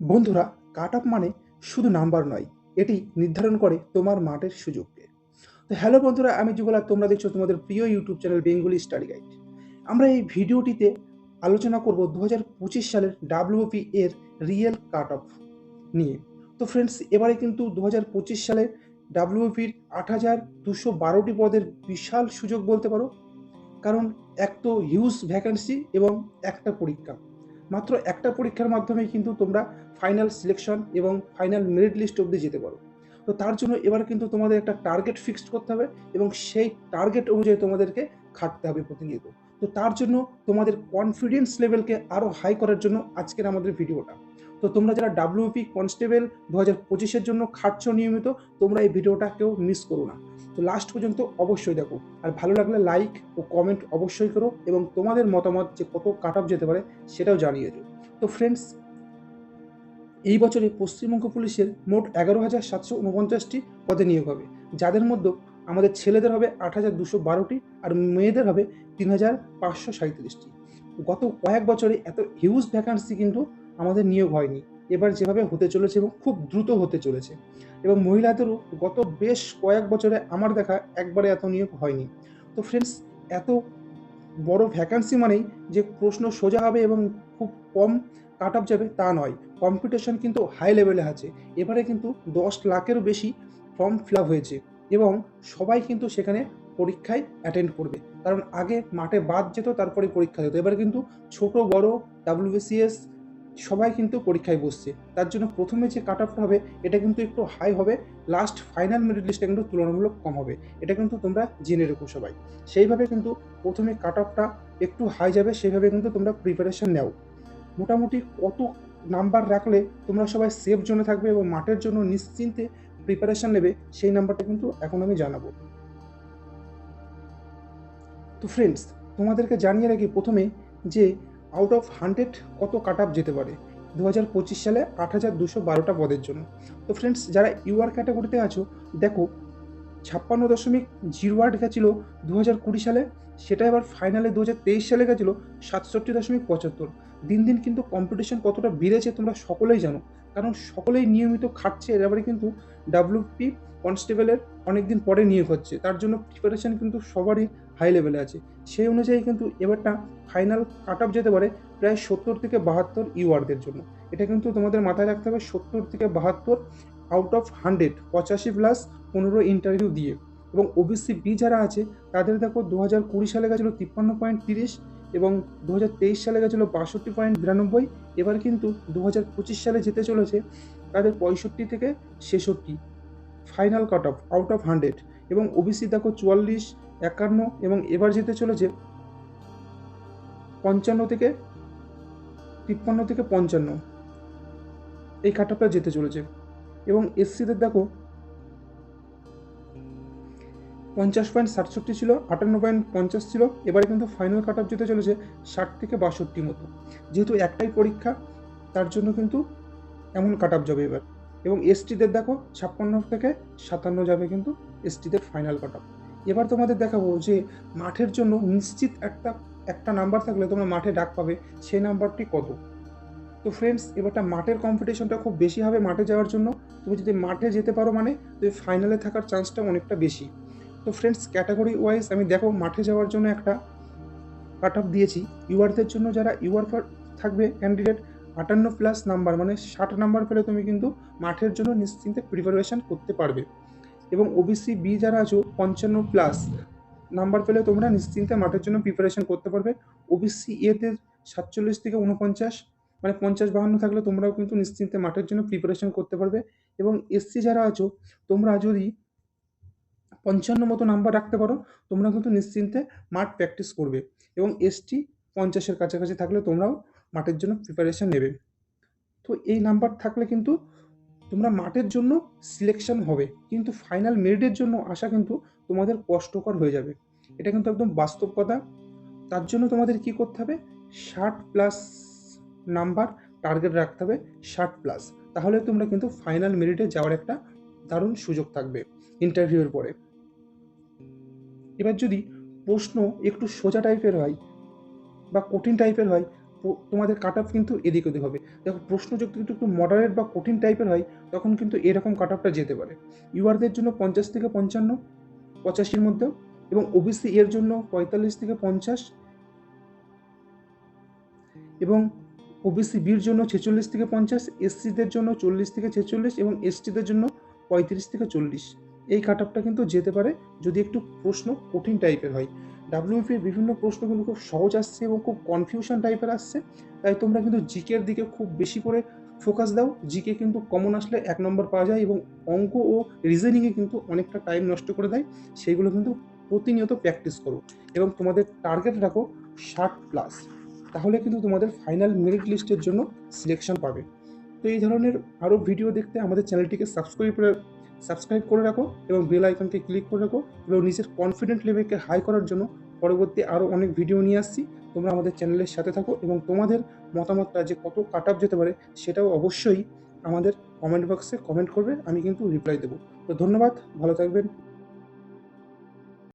বন্ধুরা cut off মানে শুধু নাম্বার নয়, এটি নির্ধারণ করে তোমার মাঠের সুযোগকে। তো হ্যালো বন্ধুরা, আমি যুগলা তোমরা দেখছ তোমাদের প্রিয় YouTube channel Bengali study guide আমরা এই ভিডিওটিতে আলোচনা করব দু হাজার পঁচিশ সালের ডাব্লিউপি এর রিয়েল কাট অফ নিয়ে। তো ফ্রেন্ডস এবারে কিন্তু দু হাজার পঁচিশ সালে ডাব্লিউপির আট হাজার দুশো বারোটি পদের বিশাল সুযোগ বলতে পারো। কারণ এক তো হিউজ ভ্যাকেন্সি এবং একটা পরীক্ষা। মাত্র একটা পরীক্ষার মাধ্যমে কিন্তু তোমরা ফাইনাল সিলেকশন এবং ফাইনাল মেরিট লিস্ট অবধি যেতে পারো। তো তার জন্য এবার কিন্তু তোমাদের একটা টার্গেট ফিক্সড করতে হবে এবং সেই টার্গেট অনুযায়ী তোমাদেরকে খাটতে হবে প্রতিনিয়ত। তো তার জন্য তোমাদের কনফিডেন্স লেভেলকে আরও হাই করার জন্য আজকের আমাদের ভিডিওটা তো তোমরা যারা ডাব্লিউপি কনস্টেবল দু হাজার পঁচিশের জন্য খাটছ নিয়মিত, তোমরা এই ভিডিওটা কেউ মিস করো না। তো লাস্ট পর্যন্ত অবশ্যই দেখো। আর ভালো লাগলে লাইক ও কমেন্ট অবশ্যই করো এবং তোমাদের মতামত যে কত কাট অফ যেতে পারে সেটাও জানিয়ে দিও। তো ফ্রেন্ডস এই বছরে পশ্চিমবঙ্গ পুলিশের মোট এগারো হাজার সাতশো উনপঞ্চাশটি পদে নিয়োগ হবে। যাদের মধ্যে আমাদের ছেলেদের হবে আট হাজার দুশো বারোটি আর মেয়েদের হবে তিন হাজার পাঁচশো সাঁত্রিশটি গত কয়েক বছরে এত হিউজ ভ্যাকান্সি কিন্তু আমাদের নিয়োগ হয়নি। এবার যেভাবে হতে চলেছে এবং খুব দ্রুত হতে চলেছে। এবং মহিলাদেরও গত বেশ কয়েক বছরে আমার দেখা একবারে এত নিয়োগ হয়নি। তো ফ্রেন্ডস এত বড় ভ্যাকান্সি মানেই যে প্রশ্ন সোজা হবে এবং খুব কম কাট অফ যাবে তা নয়। কম্পিটিশন কিন্তু হাই লেভেলে আছে। এবারে কিন্তু দশ লাখেরও বেশি ফর্ম ফিল আপ হয়েছে এবং সবাই কিন্তু সেখানে পরীক্ষায় অ্যাটেন্ড করবে। কারণ আগে মাঠে বাদ যেত, তারপরে পরীক্ষা যেত এবার কিন্তু ছোট, বড় ডাব্লিউবিসিএস সবাই কিন্তু পরীক্ষায় বসছে। তার জন্য প্রথমে যে কাট অফটা হবে, এটা কিন্তু একটু হাই হবে। লাস্ট ফাইনাল মেরিট লিস্টটা কিন্তু তুলনামূলক কম হবে। এটা কিন্তু তোমরা জেনে রেখো সবাই। সেইভাবে কিন্তু প্রথমে কাট অফটা একটু হাই যাবে, সেইভাবে কিন্তু তোমরা প্রিপারেশন নাও। মোটামুটি কত নাম্বার রাখলে তোমরা সবাই সেফ জোনে থাকবে এবং মাঠের জন্য নিশ্চিন্তে প্রিপারেশন নেবে, সেই নাম্বারটা কিন্তু এখন আমি জানাব। তো ফ্রেন্ডস তোমাদেরকে জানিয়ে রাখি প্রথমে যে আউট অফ হান্ড্রেড কত কাট আপ যেতে পারে? দু হাজার পঁচিশ সালে আট হাজার দুশো বারোটা পদের জন্য। তো ফ্রেন্ডস যারা ইউআর ক্যাটাগরিতে আছো, দেখো, ছাপ্পান্ন দশমিক জিরো আট গেছিল দু হাজার কুড়ি সালে, সেটা এবার ফাইনালে দু হাজার তেইশ সালে গেছিল সাতষট্টি দশমিক পঁচাত্তর। দিন দিন কিন্তু কম্পিটিশন কতটা বেড়েছে তোমরা সকলেই জানো। কারণ সকলেই নিয়মিত খাটছে এবারে কিন্তু ডাব্লিউপি কনস্টেবলের অনেক দিন পরে নিয়োগ হচ্ছে। তার জন্য প্রিপারেশন কিন্তু সবারই হাই লেভেলে আছে। সেই অনুযায়ী কিন্তু এবারটা ফাইনাল কাট আপ যেতে পারে প্রায় সত্তর থেকে বাহাত্তর ইউআরদের জন্য। এটা কিন্তু তোমাদের মাথায় রাখতে হবে, সত্তর থেকে বাহাত্তর আউট অফ হান্ড্রেড পঁচাশি প্লাস পনেরো ইন্টারভিউ দিয়ে। এবং ওবিসি বি যারা আছে, তাদের দেখো দু হাজার কুড়ি সালে গেছিল তিপ্পান্ন পয়েন্ট তিরিশ এবং দু হাজার তেইশ সালে গেছিল বাষট্টি পয়েন্ট বিরানব্বই এবার কিন্তু দু হাজার পঁচিশ সালে যেতে চলেছে তাদের পঁয়ষট্টি থেকে ছেষট্টি। Final cut off out of hundred. এবং ওবিসি দেখো চুয়াল্লিশ, একান্ন এবং এবার যেতে চলেছে পঞ্চান্ন থেকে তিপ্পান্ন থেকে পঞ্চান্ন। এই কাট অফটা যেতে চলেছে। এবং এসসিদের দেখো পঞ্চাশ পয়েন্ট সাতষট্টি ছিল, আটান্ন পয়েন্ট পঞ্চাশ ছিল, এবারে কিন্তু ফাইনাল কাট অফ যেতে চলেছে ষাট থেকে বাষট্টি মতো। যেহেতু একটাই পরীক্ষা, তার জন্য কিন্তু এমন কাট অফ যাবে এবার। এবং এসটিদের দেখো, ছাপ্পান্ন থেকে সাতান্ন যাবে কিন্তু এসটিদের ফাইনাল কাট অফ এবার তোমাদের দেখাবো যে মাঠের জন্য নিশ্চিত একটা একটা নাম্বার থাকলে তোমরা মাঠে ডাক পাবে, সেই নাম্বারটি কত? তো ফ্রেন্ডস এবারটা মাঠের কম্পিটিশনটা খুব বেশি হবে মাঠে যাওয়ার জন্য। তুমি যদি মাঠে যেতে পারো মানে তুমি ফাইনালে থাকার চান্সটা অনেকটা বেশি। তো ফ্রেন্ডস ক্যাটাগরি ওয়াইজ আমি দেখো মাঠে যাওয়ার জন্য একটা কাট অফ দিয়েছি ইউআরদের জন্য যারা ইউআর থাকবে ক্যান্ডিডেট আটান্ন প্লাস নাম্বার মানে ষাট নাম্বার পেলে তুমি কিন্তু মাঠের জন্য নিশ্চিন্তে প্রিপারেশন করতে পারবে। এবং ওবিসি বি যারা আছো, পঞ্চান্ন প্লাস নাম্বার পেলে তোমরা নিশ্চিন্তে মাঠের জন্য প্রিপারেশন করতে পারবে। ওবিসি এতে সাতচল্লিশ থেকে উনপঞ্চাশ মানে পঞ্চাশ বাহান্ন থাকলে তোমরাও কিন্তু নিশ্চিন্তে মাঠের জন্য প্রিপারেশন করতে পারবে। এবং এসসি যারা আছো, তোমরা যদি পঞ্চান্ন মতো নাম্বার রাখতে পারো, তোমরা কিন্তু নিশ্চিন্তে মাঠ প্র্যাকটিস করবে এবং এসটি পঞ্চাশের কাছাকাছি থাকলে তোমরাও মাঠের জন্য প্রিপারেশন নেবে। তো এই নাম্বার থাকলে কিন্তু তোমরা মাঠের জন্য সিলেকশন হবে, কিন্তু ফাইনাল মেরিটের জন্য আসা কিন্তু তোমাদের কষ্টকর হয়ে যাবে। এটা কিন্তু একদম বাস্তব কথা। তার জন্য তোমাদের কি করতে হবে? ষাট প্লাস নাম্বার টার্গেট রাখতে হবে, ষাট প্লাস তাহলে তোমরা কিন্তু ফাইনাল মেরিটে যাওয়ার একটা দারুণ সুযোগ থাকবে ইন্টারভিউয়ের পরে। এবার যদি প্রশ্ন একটু সোজা টাইপের হয় বা কঠিন টাইপের হয় তোমাদের কাট অফ কিন্তু এদিক ওদিক হবে। দেখো, প্রশ্ন যদি একটু মডারেট বা কঠিন টাইপের হয়, তখন কিন্তু এরকম কাট অফটা যেতে পারে। ইউআরদের জন্য পঞ্চাশ থেকে পঞ্চান্ন, পঁচাশির মধ্যেও, এবং ওবিসি এর জন্য পঁয়তাল্লিশ থেকে পঞ্চাশ, এবং ওবিসি বির জন্য ছেচল্লিশ থেকে পঞ্চাশ এসসিদের জন্য চল্লিশ থেকে ছেচল্লিশ, এবং এসটিদের জন্য পঁয়ত্রিশ থেকে চল্লিশ। এই কাট কিন্তু যেতে পারে যদি একটু প্রশ্ন কঠিন টাইপের হয়। ডাব্লিউপির বিভিন্ন প্রশ্ন কিন্তু খুব সহজ আসছে এবং খুব কনফিউশন টাইপের আসছে, তাই তোমরা কিন্তু জিকের দিকে খুব বেশি করে ফোকাস দাও। জিকে কিন্তু কমন আসলে এক নম্বর পাওয়া যায় এবং অঙ্ক ও রিজনিংয়ে কিন্তু অনেকটা টাইম নষ্ট করে দেয়। সেইগুলো কিন্তু প্রতিনিয়ত প্র্যাকটিস করো এবং তোমাদের টার্গেট রাখো ষাট প্লাস তাহলে কিন্তু তোমাদের ফাইনাল মেরিট লিস্টের জন্য সিলেকশন পাবে। তো এই ধরনের আরও ভিডিও দেখতে আমাদের চ্যানেলটিকে সাবস্ক্রাইব করে সাবস্ক্রাইব করে রাখো এবং বেল আইকনকে ক্লিক করে রাখো এবং নিজের কনফিডেন্ট লেভেলকে হাই করার জন্য পরবর্তী আরও অনেক ভিডিও নিয়ে আসছি। তোমরা আমাদের চ্যানেলের সাথে থাকো এবং তোমাদের মতামতটা যে কত কাট আপ যেতে পারে সেটাও অবশ্যই আমাদের কমেন্ট বক্সে কমেন্ট করবে, আমি কিন্তু রিপ্লাই দেবো। তো ধন্যবাদ, ভালো থাকবেন।